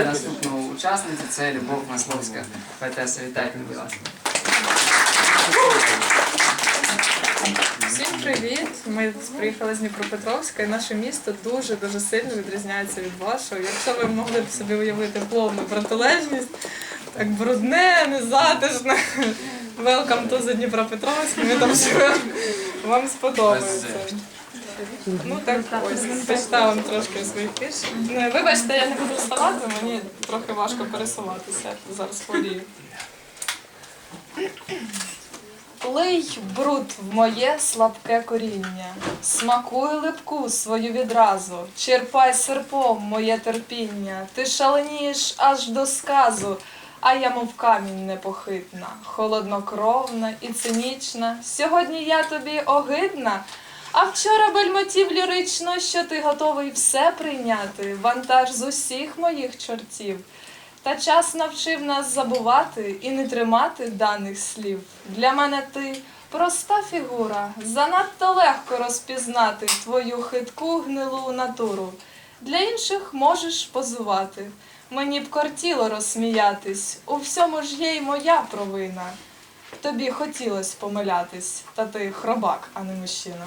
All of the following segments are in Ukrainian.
представляю наступну учасницю, це Любов Масловська, поетеса. Вітайте, будь ласка. Всім привіт! Ми приїхали з Дніпропетровська і наше місто дуже дуже сильно відрізняється від вашого. Якщо ви могли б собі уявити повну протилежність, так брудне, незатишне. Welcome to the Дніпропетровськ, ми там живемо. Вам сподобається. Ну так ось, почитаю вам трошки своїх вірш. Ну, Вибачте, я не буду вставати, мені трохи важко пересуватися. Зараз хворію. Лий бруд в моє слабке коріння, смакуй липку свою відразу, черпай серпом моє терпіння, ти шаленієш аж до сказу, а я мов камінь непохитна, холоднокровна і цинічна. Сьогодні я тобі огидна, а вчора бельмотів лірично, що ти готовий все прийняти, вантаж з усіх моїх чортів. Та час навчив нас забувати і не тримати даних слів. Для мене ти проста фігура, занадто легко розпізнати твою хитку гнилу натуру. Для інших можеш позувати. Мені б кортіло розсміятись, у всьому ж є й моя провина. Тобі хотілось помилятись, та ти хробак, а не мужчина.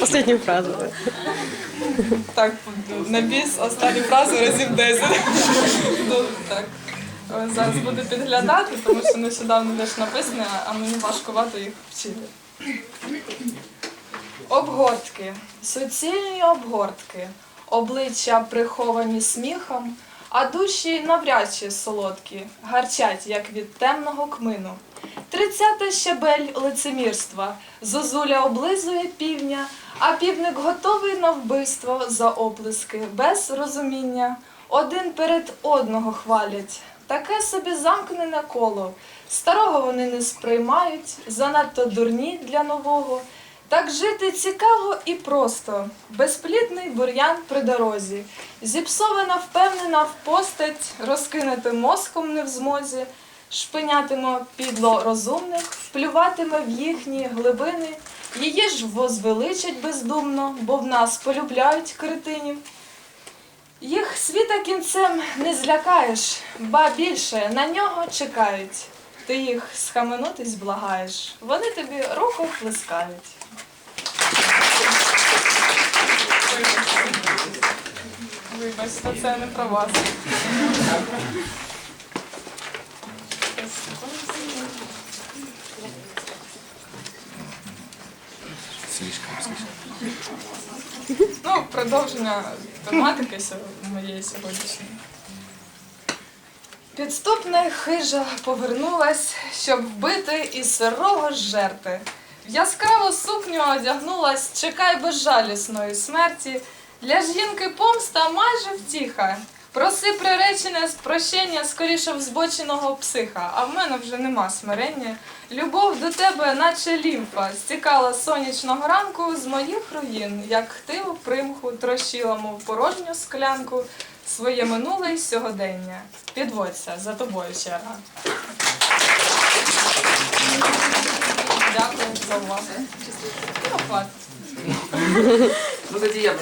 Последню фразу. Так, на біс останню фразу разів 10. Ну, так. Зараз буду підглядати, тому що нещодавно теж написане, а мені важкувато їх вчити. Обгортки, суцільні обгортки, обличчя приховані сміхом, а душі навряд чи солодкі, гарчать, як від темного кмину. Тридцята щебель лицемірства, зозуля облизує півня, а півник готовий на вбивство за оплески, без розуміння. Один перед одного хвалять. Таке собі замкнене коло. Старого вони не сприймають, занадто дурні для нового. Так жити цікаво і просто, безплідний бур'ян при дорозі, зіпсована, впевнена в постать, розкинути мозком не в змозі, шпинятиме підло розумних, плюватиме в їхні глибини, її ж возвеличать бездумно, бо в нас полюбляють критинів. Їх світа кінцем не злякаєш, ба більше на нього чекають. Ти їх схаменутись благаєш, вони тобі руку плескають. Вибачте, це не про вас. Ну, продовження тематики моєї сьогоднішньої. Підступна хижа повернулась, щоб вбити і сирого жерти. В яскраву сукню одягнулась, чекай безжалісної смерті. Для жінки помста майже втіха. Проси приречене прощення скоріше в збоченого психа, а в мене вже нема смирення. Любов до тебе, наче лімфа, стікала сонячного ранку з моїх руїн, як хтиву примху трощила, мов порожню склянку, своє минуле й сьогодення. Підводься за тобою черга. Дякую за увагу. Ну. Ну тоді я